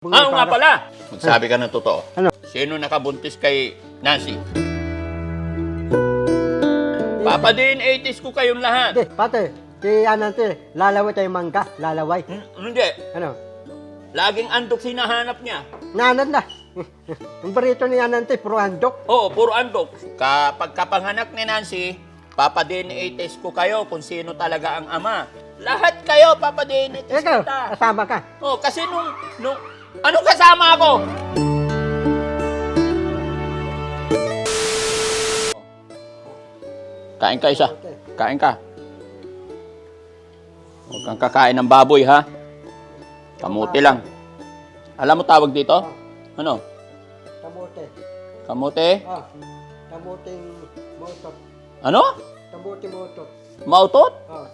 Ah, oo nga pala. Magsabi ka ng totoo. Ano? Sino nakabuntis kay Nancy? Papa din 80s ko kayong lahat. Hindi, pate. Si Anante, lalaway tayo mangga. Lalaway. Hmm, Hindi. Ano? Laging andok sinahanap niya. Nanad na. Ang barito ni Anante, puro andok. Oo, puro andok. Kapag kapanganak ni Nancy, Papa DNA test ko kayo kung sino talaga ang ama. Lahat kayo, Papa DNA test Ikaw, kita. kasama ka. Oh, kasi nung, nung, anong kasama ako? Kain ka isa. Kain ka. Huwag kang kakain ng baboy, ha? Kamuti lang. Alam mo tawag dito? Ano? Kamote. Kamuti? Ah, kamuting motot. Ano? Kamuti motot. Mautot? Ah,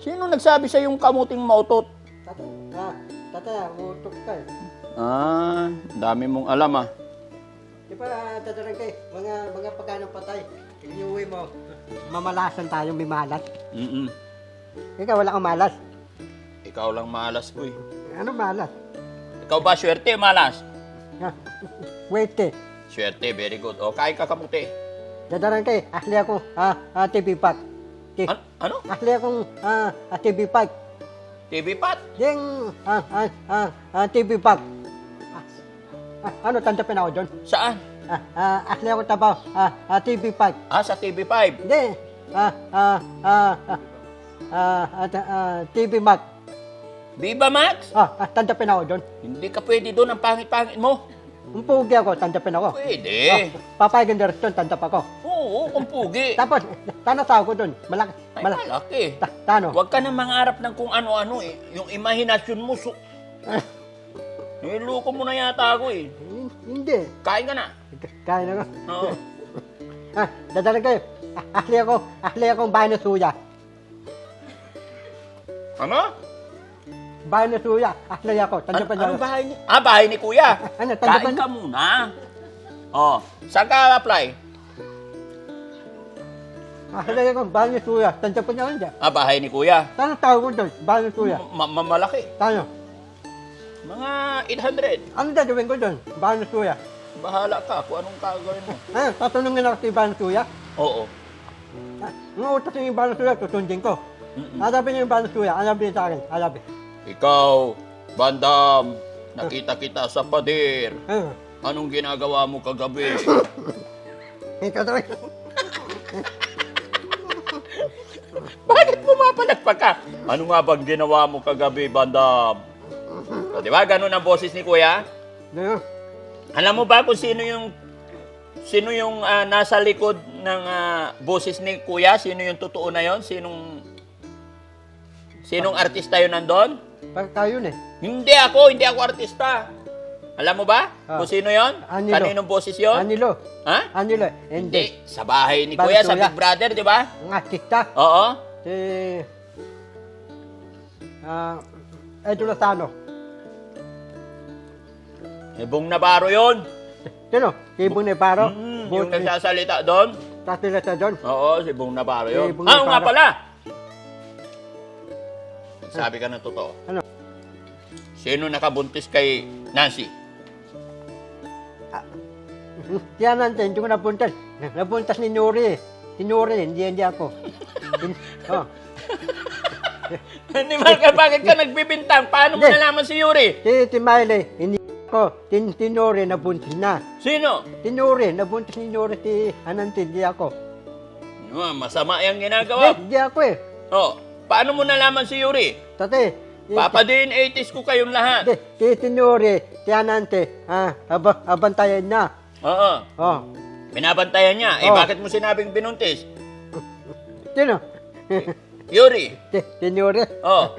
Sino nagsabi sa yung kamuting mautot? tata, ah, tata, motot ka eh. Ah, dami mong alam ah. Di ba, tatarang kay, mga, mga pagkanong patay. Iuwi mo, mamalasan tayo, may malas. Mm-mm. Ikaw, wala kang malas. Ikaw lang malas eh. Ano malas? Ikaw ba swerte o malas? Ah, wait eh. Swerte, very good. O, kain ka kamuti. Tatarang kay, ahli ako, ah, ah, TV pack. Ti- An- ano? Ahli akong, ah, ah, TV pack. TV pat? Yung, ah, ah, ah, ah, TV pack. Ah, ah, ano, tandapin ako doon? Saan? Ah, ah, ahli ako tabaw, ah, ah, TV pack. Ah, sa TV5. Hindi, ah, ah, ah, ah, ah, ah, ah, TV Mac. Viva Max? Ah, ah, tandapin ako doon. Hindi ka pwede doon. Ang pangit-pangit mo. Kung pugi ako, tandapin ako. Pwede. Ah, papayagan na restaurant, tandap ako. Oo, kung pugi. Tapos, tanasaw ko doon. Malaki, Ay, malaki. malaki. Ta, tano? Huwag ka na mangarap ng kung ano-ano eh. Yung imahinasyon mo, su... Niloko mo na yata ako eh. Hin- Hindi. Kain ka na. Kaya na ko. Oo. Ah, dadalag kayo. Ah, ahli ako, ahli akong bahay na suya. Ano? Bahay na suya, ahli ako, Ano, tandapin anong ako. bahay ni... Ah, bahay ni Kuya. Ano, tandapin Kain ka muna. Oh, saan ka apply? Ahli akong bahay na suya, tandapin ako dyan. Ah, bahay ni Kuya. Tano tawag ko doon, bahay na suya. Ma- ma- malaki. Mga 800. Ano gagawin ko doon, bahay suya? Bahala ka kung anong gagawin mo. Ah, tatanungin ako sa bahay suya. Oo. Ah, Ang utos ng iba ng suya, tutundin ko. Mm-mm. Anabi ng iba ng suya, anabi sa akin, anabi. Ikaw, Bandam, nakita kita sa pader. Ah, Anong ginagawa mo kagabi? ikaw talaga. Bakit pumapalagpag ka? Ano nga bang ginawa mo kagabi, Bandam? O, di ba? Ganun ang boses ni Kuya? Ano? Alam mo ba kung sino yung sino yung ah, nasa likod ng ah, boses ni Kuya? Sino yung totoo na yon? Sinong Sinong artista yun nandun? Pag kayo eh. Hindi ako, hindi ako artista. Alam mo ba Ah. kung sino yon? Anilo. Kaninong boses yon? Anilo. Ha? Anilo. Hindi. Hindi, sa bahay ni Kuya, sa. Big Brother, di ba? Ang artista, Oo. si... Ah, Edo Lozano. Ibong Navarro yon. Sino? Si Ibon Neparo. Mm, yung nagsasalita doon. Tatila sa doon. Oo, si Bong Navarro yun. Eh, Bong ah, oo nga Navarro. pala. Sabi ka ng totoo. Ano? Sino nakabuntis kay Nancy? Yan natin, hindi ko napuntas. Napuntas ni Nuri. Si Nuri, hindi, hindi ako. Hin- oh. Hindi man ka, bakit ka nagbibintang? Paano mo Hindi. nalaman si Yuri? Si, si Miley, hindi ako. Si, si Nuri, nabuntis na. Sino? Si Nuri, nabuntis ni Nuri si Anante, hindi ako. Ah, masama yung Hindi, ginagawa. hindi ako eh. Oh, paano mo nalaman si Yuri? Tate, si, Papa din 80s ko kayong lahat. si, si, si Nuri, si Anante, ah, aba, abantayan niya. Oo. Oh. Binabantayan niya. Eh, Oh. bakit mo sinabing binuntis? Sino? Yuri. si, si Nuri. Oh.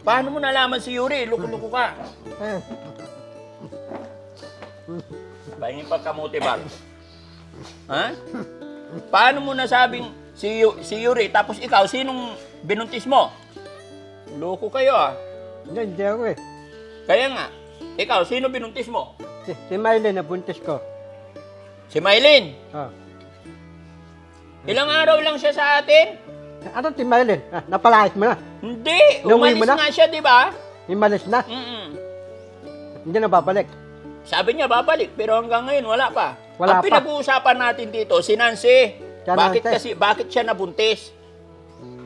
Paano mo nalaman si Yuri? Luko-luko ka. Ah, Pahingin pagkamuti ba? Ha? Paano mo nasabing si, Yu- si Yuri tapos ikaw, sinong binuntis mo? Loko kayo ah. Hindi, hindi ako eh. Kaya nga, ikaw, sino binuntis mo? Si, si Miley, nabuntis ko. Si Maylin. Oh. Ilang araw lang siya sa atin? Ano si Miley? Ah, napalayas mo na. Hindi, Nauwi umalis mo na? nga siya, di ba? Imalis na. Mm-mm. Hindi na babalik. Sabi niya babalik, pero hanggang ngayon wala pa. Wala Ang pa. pinag-uusapan natin dito, si Nancy. Si Bakit Nancy. kasi bakit siya nabuntis?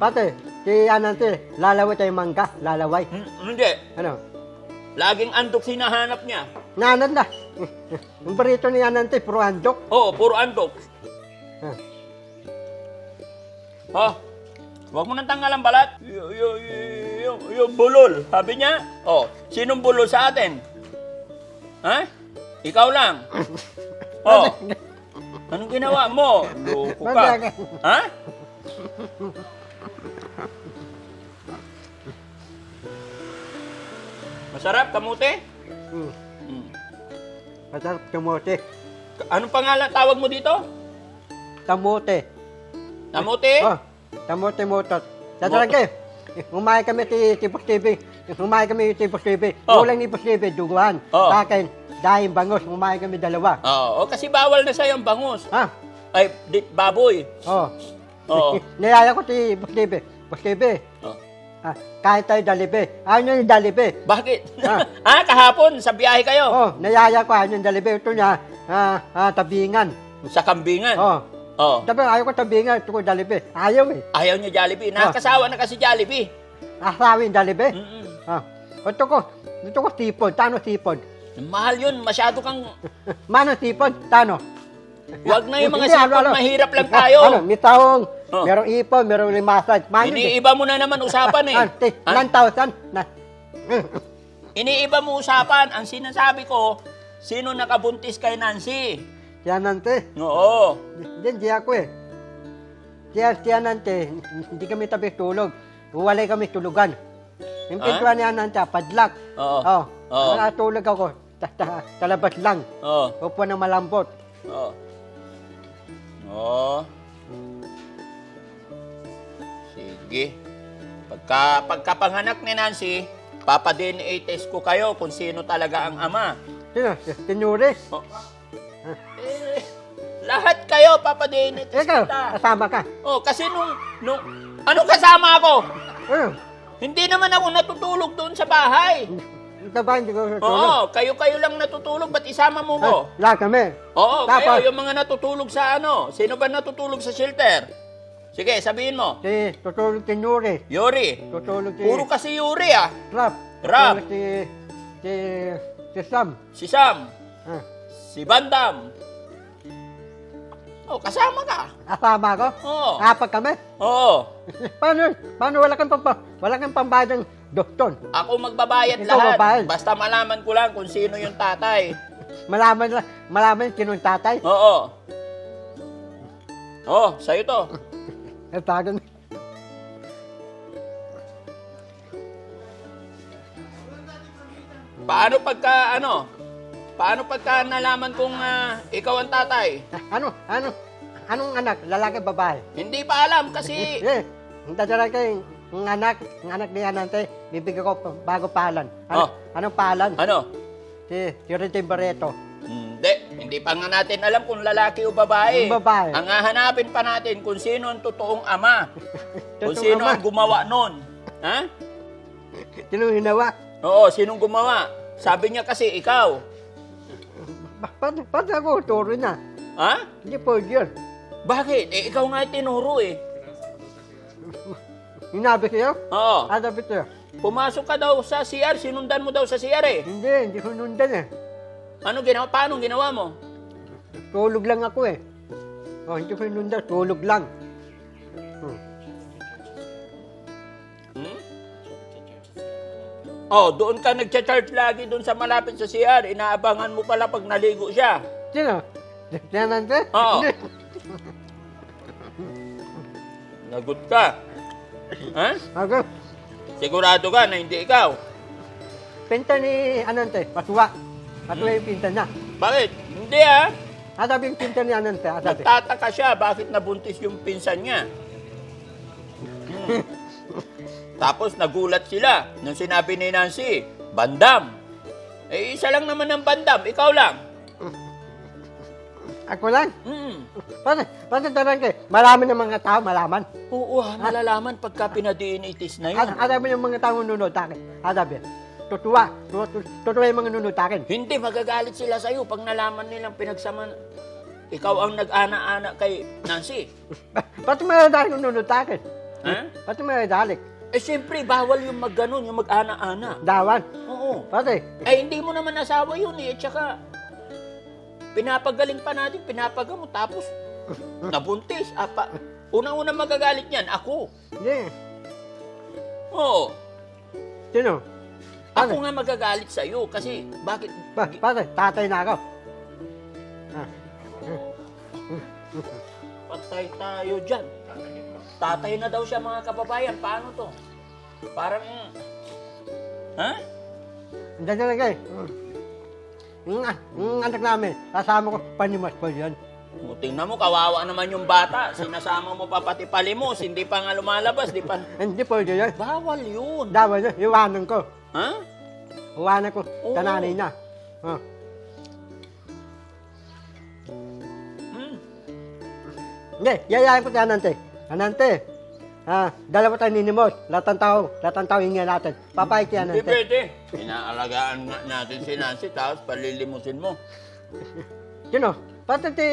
Pati, si Anante, lalaway tayo mangga, lalaway. Hmm, Hindi. Ano? Laging andok sinahanap niya. Nanan na. Yung barito ni Anante, puro andok. Oo, puro andok. Ah. Oh, huwag mo nang tanggalan balat. Y- y- y- yung, yung bulol, sabi niya. Oh, sinong bulol sa atin? Ha? Ikaw lang. Oh. Anong ginawa mo? Loko ka. Ha? Masarap, kamuti? Hmm. Hmm. Masarap kamote. Anong pangalan tawag mo dito? Tamote. Kamuti? Oh, tamote motot. Tatalagay. Umay kami ti Tipos TV. Umay kami ti Tipos TV. Oh. Ulang ni Tipos TV, duguan. Oh. Sa akin, dahil bangos, umay kami dalawa. Oo, oh, kasi bawal na sa'yo ang bangus. Ha? Ay, di, baboy. Oh. Oo. Niyaya ko ti Tipos TV. Tipos TV. Oh. Ah, kahit tayo dalibe. Ayaw niya yung dalibe. Bakit? Ah. ah, kahapon, sa biyahe kayo. Oh, niyaya ko ayaw niya yung dalibe. Ito niya, ah, ah, tabingan. Sa kambingan. Oh. Oh. Sabi, ayaw ko tabingan. Ito ko dalibe. Ayaw eh. Ayaw niya Jollibee. Nakakasawa na kasi Jollibee. Asawin dalibe. Mm-mm. Ah. Ito ko, ito ko sipod. Tano sipod? Mahal yun. Masyado kang... Mano sipod? Tano? Wag na yung mga Hindi, sipon. ano, ano. Mahirap lang Ah, tayo. Ano, may taong, Oh. merong ipon, merong limasad. Mano, Iniiba mo na naman usapan eh. Ha? 9,000. Na, Iniiba mo usapan. Ang sinasabi ko, sino nakabuntis kay Nancy? siya nante. Oo. Diyan, di ako eh. Siya, siya nante, hindi kami tabi tulog. Walay kami tulugan. Yung Ah? pintuan niya nante, padlak. Oo. Oh, Oo. nakatulog ako. Ta, ta, talabas lang. Oo. Upo ng malambot. Oo. Oo. Sige. Pagka, pagkapanganak ni Nancy, papa-DNA test ko kayo kung sino talaga ang ama. Sino? Si Tinyuri. Oh. Eh, lahat kayo, papa-DNA test Ikaw, kita. kasama ka. Oh, kasi nung, nung, ano kasama ako? Ano? Hindi naman ako natutulog doon sa bahay. Ito ba hindi ko tulog? Oo, kayo-kayo lang natutulog, ba't isama mo ko? Ah, lahat kami. Oo, Tapos? kayo, yung mga natutulog sa ano. Sino ba natutulog sa shelter? Sige, sabihin mo. Si tutulog si Nuri. Yuri. Tutulog si Puro kasi Yuri ah. Rap. Rap. Tutulog si, si, si Sam. Si Sam. Ah, Si Bandam. Oh, kasama ka. kasama ko. Oo. Apat kami. Oo. paano, paano wala kang pampa, wala kang pambayad ng doktor? Ako magbabayad Ikaw lahat. babayad. Basta malaman ko lang kung sino yung tatay. Malaman, lang- malaman sino yung tatay. Oo. Oh, sa'yo to. Eh, tagan. Paano pagka, ano? Paano pagka nalaman kong ah, ikaw ang tatay? Ano, ano, anong anak? Lalaki, babae? Hindi pa alam kasi... Eh, ang dadala kayo, ang anak, ang anak ni Anante, bibigyan ko pa- bago palan. Ano, Oh. Anong palan? Ano? Si, si Ritin Barreto. Hindi. Hindi pa nga natin alam kung lalaki o babae. Yung babae. Ang hahanapin pa natin kung sino ang totoong ama. kung Totoong sino ama. ang gumawa nun. Ha? Sino hinawa? Oo, sinong gumawa? Sabi niya kasi ikaw. Ba- Paano, paano ako turo na? Ha? Hindi po yun. Bakit? Eh, ikaw nga tinuro eh. Hinabi sa'yo? Oo. Sabi sa'yo? Pumasok ka daw sa CR, sinundan mo daw sa CR eh. Hindi, hindi ko nundan eh. Ano ginawa? Paano ginawa mo? Tulog lang ako eh. Oh, hindi ko nundan, tulog lang. Hmm. Hmm? Oh, doon ka nagcha-charge lagi doon sa malapit sa CR. Inaabangan mo pala pag naligo siya. Sino? Si Anante? Oo. Hindi. Lagot ka. Ha? Ako, Sigurado ka na hindi ikaw. pinta ni Anante, patuwa. Patuwa yung pinta niya. Bakit? Hindi ah. Ah, sabi yung pinta ni Anante, ah, sabi. Nagtataka siya bakit nabuntis yung pinsan niya. Hmm. Tapos nagulat sila nung sinabi ni Nancy, bandam. Eh, isa lang naman ang bandam, ikaw lang. Ako lang. Hmm. Paano, paano tarang kayo? Marami ng mga tao, malaman. Oo, ah, malalaman pagka pinadinitis na yun. Ah, ah, sabi ng mga tao nunod, takit. Ah, tutuwa. Tu- tu- Tutuwa yung mga nunod akin. Hindi, magagalit sila sa'yo pag nalaman nilang pinagsama... Ikaw ang nag-ana-ana kay Nancy. Ba't may dahil nunod akin? Ha? Ba't may dahil? Eh, siyempre, bawal yung mag-ganon, yung mag-ana-ana. Dawan. Oo. Pati, Eh, hindi mo naman asawa yun eh. At saka, pinapagaling pa natin, pinapagamot. Tapos, nabuntis. Apa, unang-una magagalit niyan, ako. hindi. Oo. Sino? Ako nga magagalit sa'yo kasi bakit... Ba, pati, tatay na ako. Ah. Patay tayo dyan. Tatay na daw siya mga kababayan. Paano to? Parang... Ha? Hindi talaga eh. Mm. Yung, ah, yung anak namin, kasama ko, panimas po yun. O, tingnan mo, kawawa naman yung bata. Sinasama mo pa pati palimos. Hindi pa nga lumalabas. Di pa... Hindi po yun. Bawal yun. Dawan yun, iwanan ko. Ha? Iwanan ko Oo. sa nanay niya. Oh. Hmm. Hindi, yayain ko si Anante. Anante, ah, dalawa tayo ninimos. Lahat ng tao, lahat ng tao hinga natin. Papayag si Hindi Anante. pwede. Inaalagaan nga natin si Nancy, tapos palilimusin mo. Sino? Pati si,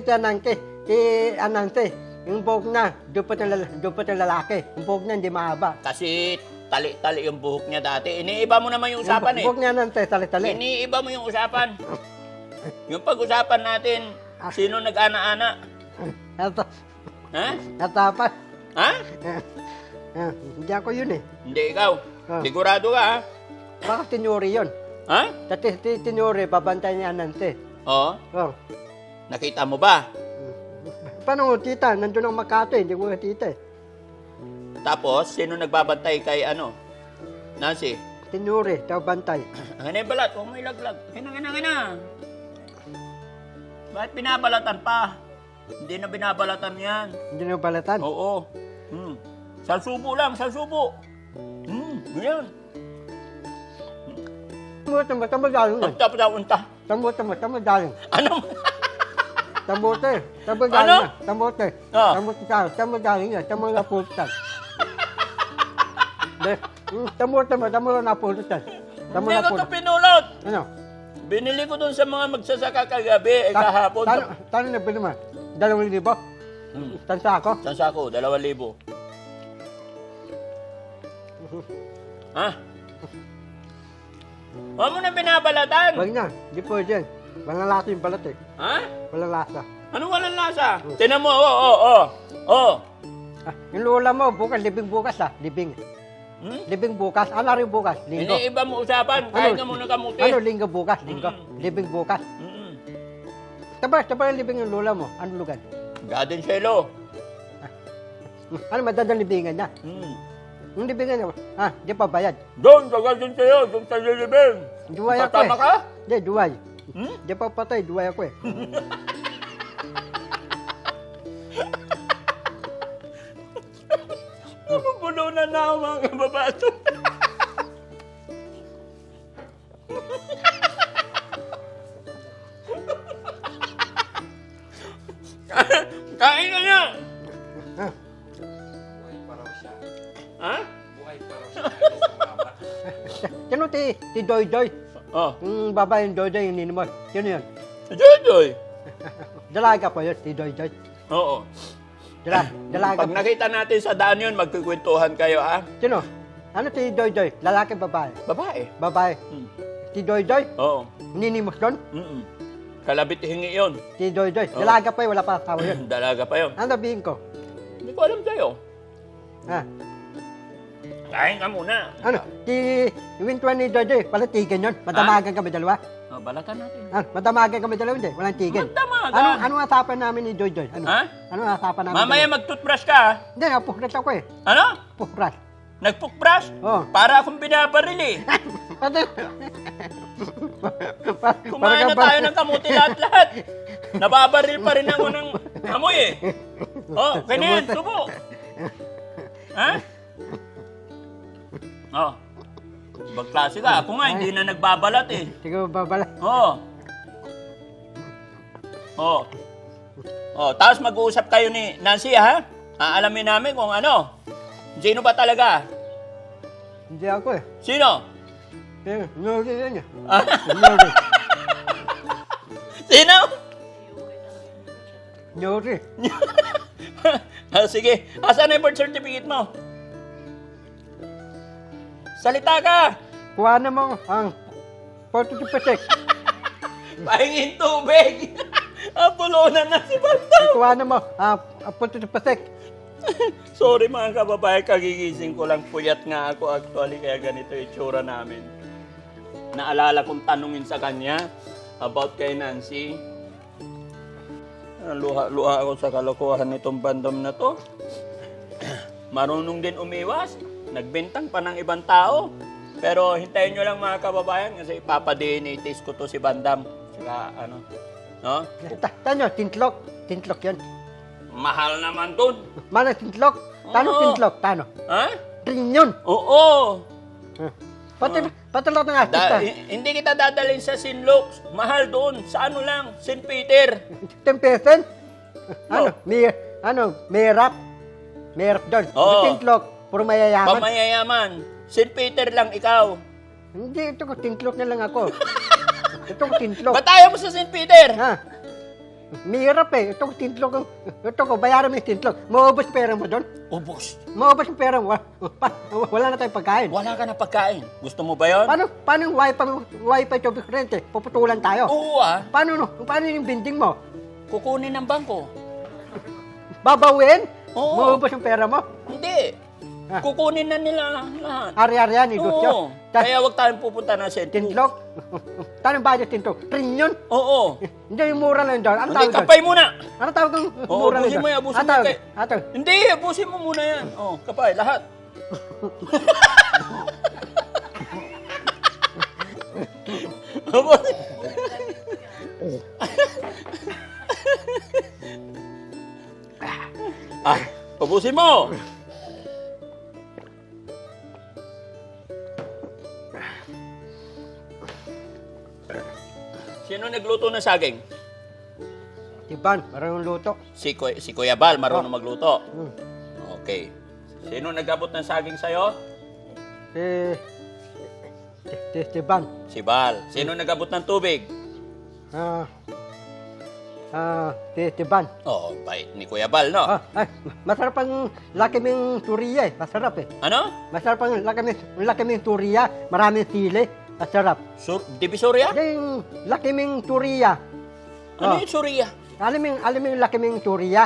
si Anante, si Anante. Yung buhok na, dupot ng, lala- dupot ng lalaki. Yung buhok na, hindi mahaba. Kasi tali-tali yung buhok niya dati. Iniiba mo naman yung usapan eh. Buhok niya Anante, tali-tali. Iniiba mo yung usapan. Yung pag-usapan natin, sino nag-ana-ana? Nata, Ha? natapat. Ha? Ah, hindi ako yun eh. Hindi ikaw. Ah. Sigurado ka ha? Baka tinuri yun. Ha? Dati si tinuri, babantay ni Anante. Oo. Oh. Nakita mo ba? Paano ko tita? Nandun ang Makati, hindi ko tita eh. Tapos, sino nagbabantay kay ano? Nancy. Tinuri, daw bantay. Ang ganun balat, huwag mo ilaglag. Kina, kina, kina. Bakit binabalatan pa? Hindi na binabalatan yan. Hindi na balatan. Oo. Hmm. Salsubo lang, salsubo. Hmm, ganyan. Tamo, tamo, tamo daling yan. Unta pa daw, unta. Tamo, tamo, tamo daling. Ano? Tamote, tamo Ano? daling yan. Tamote. Tamo tamo daling yan. Tamo na pulutan. De, mm, tamo, tamo, tamo na pulutan. Tamo Hindi na ko ito pinulot. Ano? Binili ko doon sa mga magsasaka kagabi, eh kahapon. Tano, tano na binima? Dalawang libo? Hmm. Tansa ako? Sa ako? Dalawang libo. Ha? Huwag mo na binabalatan. Wag na, di po dyan. Walang lasa yung balat eh. Ha? Walang lasa. Anong walang lasa? Tinan mo, oo, oo, oo. Oo. Ah, yung lola mo, bukas, libing bukas ah. Libing. Hmm? Libing bukas. Ano rin bukas? Linggo. Iniiba mo usapan. Kahit ka muna kamuti. Ano linggo bukas? Linggo. Mm. Libing bukas. Mm-mm. Tapos, tapos yung libing ng lola mo. Ano lugar? Garden Shelo. Ano madadang libingan niya? Hmm. Yung libingan niya, ah, di pa bayad. Doon, sa Garden Shelo. Doon sa Lilibing. Duway ako eh. ka? Di, duway. Hmm? Di pa patay, duway ako eh. Nabubulo na na ako mga kababato. Kain ka na! Ah, Ha? sino ti, ti Doy Doy? Oh, Yung babae yung Doy Doy, yung ninimos. Sino yun? Jojoy. Dalaga po yun, ti Doy Doy. Oo. Dala, dalaga Pag nakita natin sa daan yun, magkikwentuhan kayo, ha? Sino? Ano ti Doy Doy? Lalaki, babae? Babae. Babae. Hmm. Ti Doy Doy? Oo. Ninimos doon? Mm-mm. Kalabit hingi yun. Ti Doy Doy. Oo. Dalaga pa yun, wala pa asawa yun. Dalaga pa yun. Ano sabihin ko? Hindi ko alam sa'yo. Ah, Kain ka muna. ano? Ti Wintuan ni Doy Doy, pala tigan yun. Madamagan kami dalawa. Oh, balatan natin. Ah, madamagan kami dalawa, hindi. Walang tigan. Magdamagan. Ano, ano ang asapan namin ni Doy Doy? Ano? Ha? Ano ang asapan namin? Mamaya mag-toothbrush ka, ha? Hindi, napukras ako eh. Ano? Pukras. Nagpukbrush? Oo. Para akong binabaril eh. Pati. Pa- Kumain na tayo ng kamuti lahat-lahat. Nababaril pa rin ako ng amoy eh. Oh, ganyan, subo. Ha? Oh. Ibang klase ka. Ako nga, hindi na nagbabalat eh. Sige, babala. Oo. Oh. Oh, tapos mag-uusap kayo ni Nancy ha? Aalamin namin kung ano. Sino ba talaga? Hindi ako eh. Sino? Eh, Nuri yun eh. Ah, Nuri. sino? Nuri. ah, sige. Asan na yung birth certificate mo? Salita ka! Kuha na mo ang 42 Pahingin tubig! Apulunan na si Bandam! Kuha na mo ang 42 Sorry mga kababayan, kagigising ko lang. Puyat nga ako actually, kaya ganito yung itsura namin. Naalala kong tanungin sa kanya about kay Nancy. Ah, Luha-luha ako sa kalokohan nitong bandom na to. Marunong din umiwas. Nagbintang pa ng ibang tao. Pero hintayin nyo lang mga kababayan kasi ipapa-DNA test ko to si Bandam. Saka ano, no? Tanyo, tintlok. Tintlok yan. Mahal naman dun. Mana tintlok? Tano Oo. tintlok? Tano? Ha? Rin yun. Oo. Eh, Pati, pati lahat ng artista. Da, hi- hindi kita dadalhin sa Sinlux. Mahal doon. Sa ano lang? St. Peter. 10 pesos? Ano? May, ano? May rap? May rap doon. Oo. Tintlok. Puro mayayaman. Pamayayaman. St. Peter lang ikaw. Hindi, ito ko tintlok na lang ako. ito ko tintlok. Ba't ayaw mo sa St. Peter? Ha? May rap eh. Ito ko tintlok. ko. Ito ko, bayaran mo yung tintlok. Maubos pera mo doon. Ubus. Maubos yung pera mo. Wa- pa- Wala na tayong pagkain. Wala ka na pagkain. Gusto mo ba yun? Paano, paano yung wifi, wifi to rent eh? Puputulan tayo. Oo ah. Paano, no? paano yung binding mo? Kukunin ng bangko. Babawin? Oo. Maubos yung pera mo? Hindi. Kukunin na nila lahat. Ari-arian, negosyo. Oo. Ta- Kaya wag tayong pupunta ng St. tintlok? Tanong ba yung tintlok? Trinyon? Oo. Hindi, yung mura lang doon. Ano Hindi, tawag doon? kapay muna. Ano tawag ng Oo, mura lang abusin mo yan, abusin Ano mo tawag? kay- Ano tawag? Hindi, abusin mo muna yan. Oh, kapay, lahat. Abusin. ah, abusin mo. Sino nagluto ng saging? Tiban, marunong luto. Si, Kuy- si Kuya Bal, marunong magluto. Hmm. Okay. Sino nagabot ng saging sa'yo? Si... Si, si Tiban. Si Bal. Sino nagabot ng tubig? Ah... Ah... Si Tiban. Oh, bait ni Kuya Bal, no? Ah, ay, masarap ang laki ming turiya eh. Masarap eh. Ano? Masarap ang laki ming, laki ming turiya. Maraming sili. Masarap. Sur Divisoria? Yung laki ming turiya. Ano Oh. yung Suria? Alam mo, yung- alam mo yung laki ming turiya?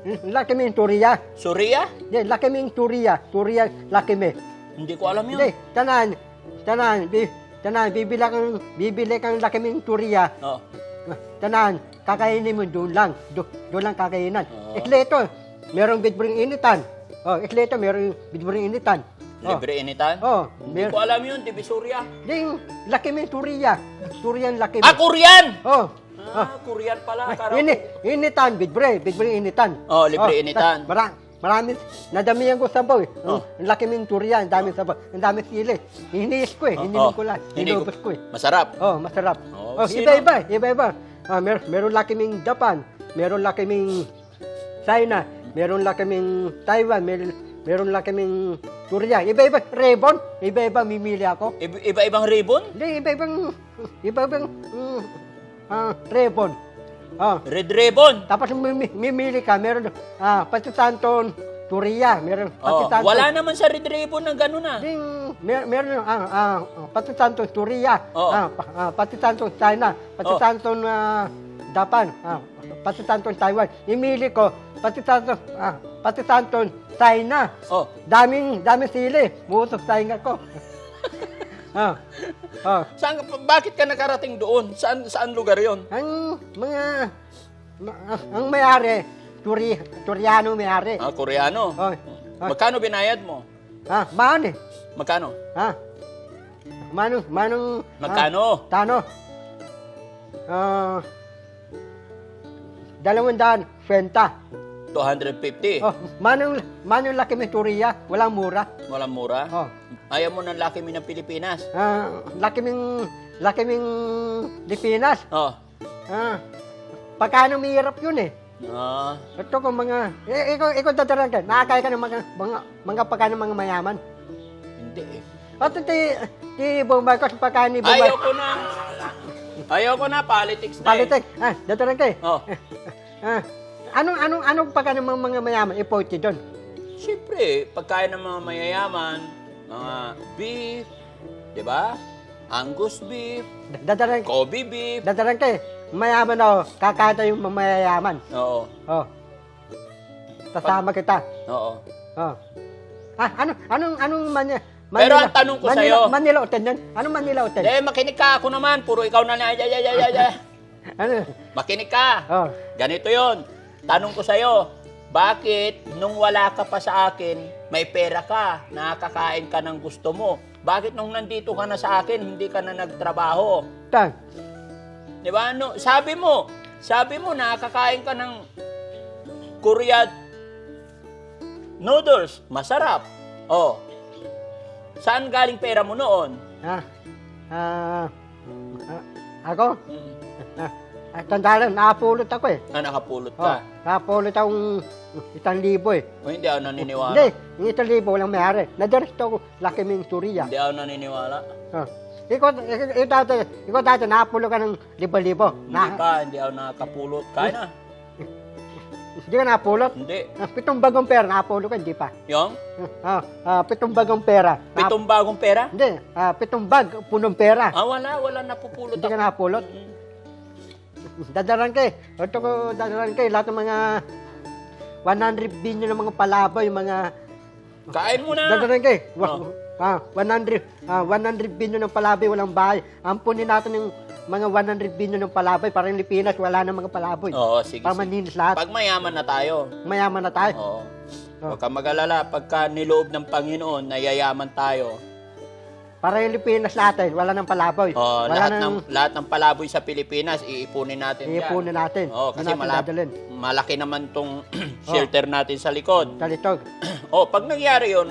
Hmm, Laki ming turiya. Suria? Hindi, laki ming turiya. Turiya, laki me. Hindi ko alam Hindi, yun. tanan. Tanan, bi, tanan, bibili kang, bibili kang laki ming turiya. Oh. Tanan, kakainin mo doon lang. Do, doon lang kakainan. Oo. Ikleto, merong bitbring initan. Oh, ikleto, merong bitbring initan. Oh, Libre initan? oh, Hindi ko alam yun, Divisoria. ding laki ming turiya. Turiyan laki Ah, me. Korean! Oh, Ah, Korean pala. Akala ini, ko- initan, bitbre, bitbring initan. Oh, libre initan. Mara, marami, nadamihan ko sabaw eh. Oh. Ang laki ming turiya, ang dami sabaw, ang dami sili. Hiniis ko eh, Oh, hininom oh. ko lang, Hindi hinubos ko eh. Masarap. Oh, masarap. Oh, Oh, sino? iba-iba, iba-iba. Ah, mer meron laki ming Japan, meron laki ming China, meron laki ming Taiwan, meron meron laki ming Korea. Iba-iba, Rebon, iba-iba mimili ako. Iba- Iba-ibang ribbon? Hindi, iba-ibang, iba-ibang, mm, ah, Rebon. Oh, Red ribbon? tapos mimi- mimili ka, meron, ah, Patitanton, Korea, meron Oh, Patitanton. wala naman sa red ribbon na gano'n ah. Ding, mer meron ah, ah, Patitanton, Korea, Oo. ah, pa- ah, Patitanton, China, Patitanton, ah, Japan, ah, Patitanton, Taiwan. Imili ko, Patitanton, ah, Patitanton, China. Oh, Daming, daming sili. Buusok sa hinga ko. ah, ah. saan, bakit ka nakarating doon? Saan, saan lugar yon? Ang mga, ma- ah, ang mayari, Turi, Turiano mayari. Ah, Koreano. Oh, ah, Magkano binayad mo? ah, maan eh. Magkano? Ha? Manong, manong... Magkano? Ah, tano? Ah... dalawang daan, kwenta. 250. Oh, manong, manong laki may turiya, walang mura. Walang mura. Oh, Ayaw mo ng laki mi ng Pilipinas. ah, laki ming, laki ming Lipinas. Oh. Ah, pagkano may hirap yun eh. Ah, Ito kung mga, eh, ikaw, ikaw dadaran ka, nakakaya ka ng mga, mga, mga pagkano mga mayaman. hindi eh. Pati ti, ti Bumarcos, pagkain ni Bumarcos. Ayoko na. Ayoko na, politics na Politik. Ah, kayo. eh. Oh. Ah, anong, anong, anong pagkain ng mga, mayaman? Ipote doon. Siyempre, pagkain ng mga mayayaman, mga beef, di ba? Angus beef, Dadaran, Kobe beef. dadaran kayo. Mayaman ako, kakata yung mga mayayaman. Oo, Oh. Sasama kita. oo. Oh. Ah, ano, anong, anong manya, Pero ang tanong ko Manila, sa'yo- Manila Hotel yan? Anong Manila Hotel? Eh, makinig ka ako naman. Puro ikaw na na. Ay, ay, ay, ay, ay. Ano? Makinig ka. Oh. Ganito yon. Tanong ko sa'yo, bakit nung wala ka pa sa akin, may pera ka, nakakain ka ng gusto mo? Bakit nung nandito ka na sa akin, hindi ka na nagtrabaho? Tan. Di ba? No, sabi mo, sabi mo, nakakain ka ng Korean noodles. Masarap. Oh. Saan galing pera mo noon? Ah. Ah. ah, ako? Hmm. Ah, ah, tanda lang, nakapulot ako eh. Ah, nakapulot Oh, ka. nakapulot akong isang libo eh. O, hindi ako naniniwala. Hindi, yung isang libo walang mayari. Nadiresto ako, laki ming Suriya. Hindi ako naniniwala. Oh. Ikaw, ikaw, ikaw ikaw dati, nakapulot ka ng libo-libo. Hindi Na, pa, hindi ako nakakapulot. Kaya na. Hindi ka nakapulot? Hindi. Ah, pitong bagong pera, nakapulot ka, hindi pa. Yung? Ah, ah, pitong bagong pera. Pitong bagong pera? Hindi, ah, pitong bag, punong pera. Ah, wala. Wala napupulot Hindi ka ako. nakapulot? Mm. Dadaran kay. Ito ko dadaran kay. Lahat ng mga 100 billion ng mga palaboy, mga Kain mo na. dadaran kay. Wa- Oh. Ah, 100 ah, 100 billion ng palaboy, walang bahay. Ampunin natin yung mga 100 billion ng palaboy para yung Pilipinas wala na mga palaboy. Oo, sige. Para sige. maninis lahat. Pag mayaman na tayo. Mayaman na tayo. Oo. Oh. Huwag kang mag-alala. Pagka niloob ng Panginoon, nayayaman tayo. Para yung Pilipinas natin, wala nang palaboy. Oh, wala lahat ng lahat ng palaboy sa Pilipinas iipunin natin iipunin natin. Oo, kasi Doon natin malap- dadalhin. malaki naman tong shelter natin sa likod. Talitog. oh, pag nangyari 'yon,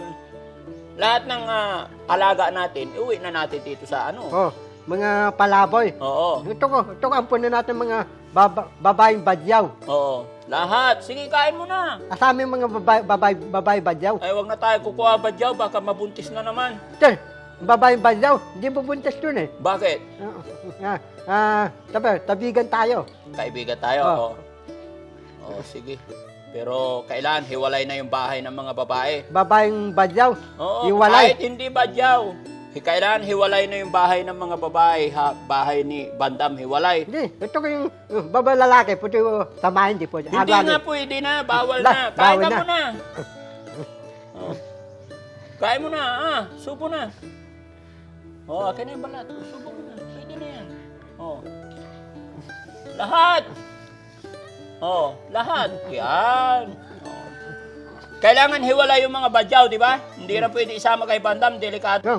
lahat ng ah, alaga natin, iuwi na natin dito sa ano. Oh, mga palaboy. Oo. Ito ko, ito ko ampunin natin mga baba, babaeng badyaw. Oo. Lahat. Sige, kain mo na. Asami mga babae, babae, babae badyaw. Ay, wag na tayo kukuha badyaw, baka mabuntis na naman. Sir, babae badyaw, hindi bubuntis dun eh. Bakit? Ah, ah, tabi, tabigan tayo. Kaibigan tayo. Oh. Oo. Oo, sige. Pero kailan hiwalay na yung bahay ng mga babae. Babaeng badyaw, Oo, iwalay. kahit hindi badyaw. Hi- Kailan hiwalay na yung bahay ng mga babae, ha? bahay ni Bandam hiwalay. Hindi, ito ko yung uh, babae lalaki, pwede ko samahin, di pwede. Hindi nga eh. pwede na, bawal La- na. Kain bawal ka na. muna. Oh. Kain mo na, ah, subo na. Oh, akin na yung balat. Subo mo na. Pwede na yan. Oh. Lahat. Oh, lahat. Yan. Oh. Kailangan hiwalay yung mga badyaw, di ba? Hindi na pwede isama kay Bandam, delikado. No.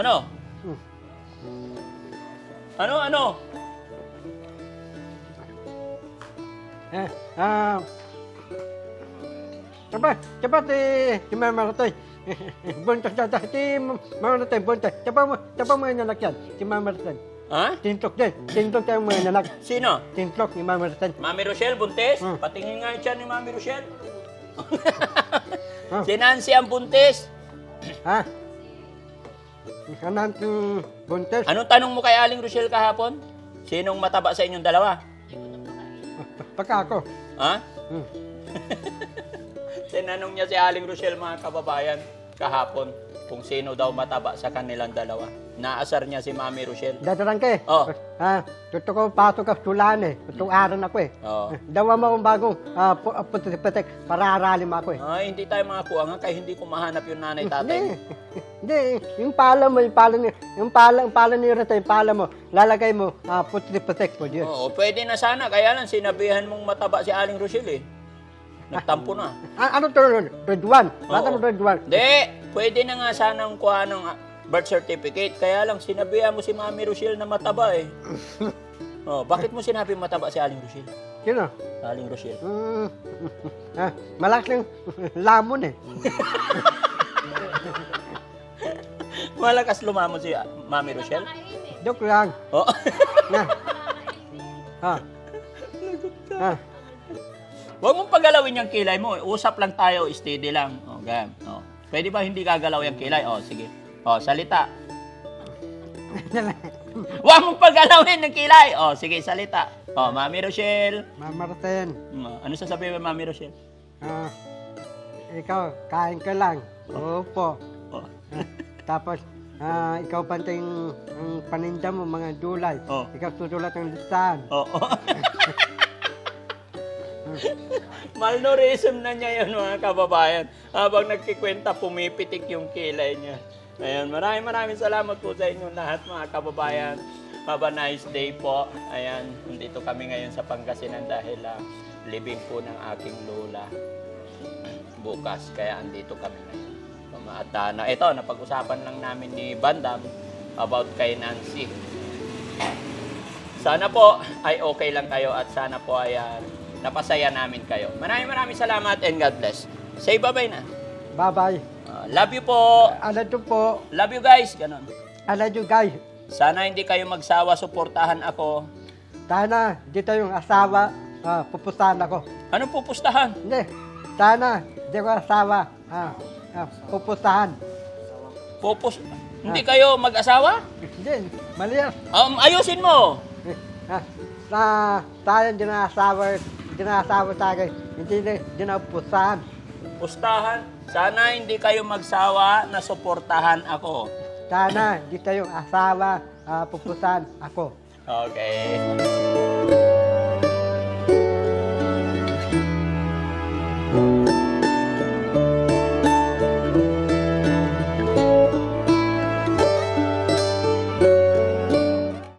Ano? Hmm. Ano, ano? Eh, ah, Tapa, tapa ti, ti Mama Rotoy. buntos na ta, ti Mama Rotoy, buntos. Tapa mo, tapa mo yung anak yan, ti Mama Rotoy. Ha? Tintok din, tintok tayo mga anak. Sino? Tintok ni Mama Rotoy. Mami Rochelle, buntis? Hmm. Patingin nga tiyan ni Mami Rochelle. Ah. si Nancy ang buntis. Ha? Kanan ng buntis. Anong tanong mo kay Aling Rochelle kahapon? Sinong mataba sa inyong dalawa? Pagka ako. Ha? Hmm. Tinanong niya si Aling Rochelle mga kababayan kahapon kung sino daw mataba sa kanilang dalawa. Naasar niya si Mami Rochelle. Dadalang ka eh. Oh. Ah, tuto ko pasok ka sulan eh. Tutong aran ako eh. Oo. Dawa mo akong bagong ah, pu- ah, putik-putik para aralim ako eh. Ay, hindi tayo mga kuha nga kaya hindi ko mahanap yung nanay tatay. Hindi. Hindi, yung pala mo, yung pala ni, yung pala, yung pala ni Rita, yung pala mo, lalagay mo, ah, putik-putik po yun. Oo, pwede na sana. Kaya lang, sinabihan mong mataba si Aling Rochelle eh. Nagtampo na. Ah, ano to, red one? Bata mo Oo. red one? Hindi, pwede na nga sanang kuha ng ah, birth certificate. Kaya lang, sinabihan mo si Mami Rochelle na mataba eh. oh, bakit mo sinabi mataba si Aling Rochelle? Sino? Aling Rochelle. Mm, ah, malakas ng lamon eh. Malakas lumamon si ah, Mami Rochelle. Joke lang. Oh. Na. Ah. Ah. Huwag mong pagalawin yung kilay mo. Usap lang tayo, steady lang. Oh, ganyan. Oh. Pwede ba hindi gagalaw yung kilay? Oh, sige. Oh, salita. Huwag mong pagalawin ng kilay. Oh, sige, salita. Oh, Mami Rochelle. Mamarten, Mm, Ano sasabihin mo, Mami Rochelle? ah, ikaw, kain ka lang. Opo. Oh. Ah, Tapos, ah, ikaw panting ang paninda mo, mga dulay. Oh. Ikaw susulat ng listahan. Oo. Malnourism na niya yun mga kababayan. Habang nagkikwenta, pumipitik yung kilay niya. Ayan, maraming maraming salamat po sa inyo lahat mga kababayan. Have a nice day po. Ayan, nandito kami ngayon sa Pangasinan dahil ah, living po ng aking lola bukas. Kaya andito kami ngayon. At ah, na, ito, napag-usapan lang namin ni Bandam about kay Nancy. Sana po ay okay lang kayo at sana po ay ah, napasaya namin kayo. Maraming maraming salamat and God bless. Say bye-bye na. Bye-bye. Ah, love you po. Alam nyo po, Love you guys. Ganon. alam nyo guys, Sana hindi kayo magsawa suportahan ako. sana dito yung asawa, ah, pupustahan ako. Anong pupustahan? Hindi, sana di ko asawa, ah, ah, pupustahan. Pupus... Hindi kayo mag-asawa? Hindi, mali yan. Um, ayusin mo. Eh, ah, sa tayo di na asawa, di na asawa sa akin, hindi na, di na pupustahan. Pustahan. Sana hindi kayo magsawa na suportahan ako. Sana dito yung asawa, ah, pupustahan ako. Okay.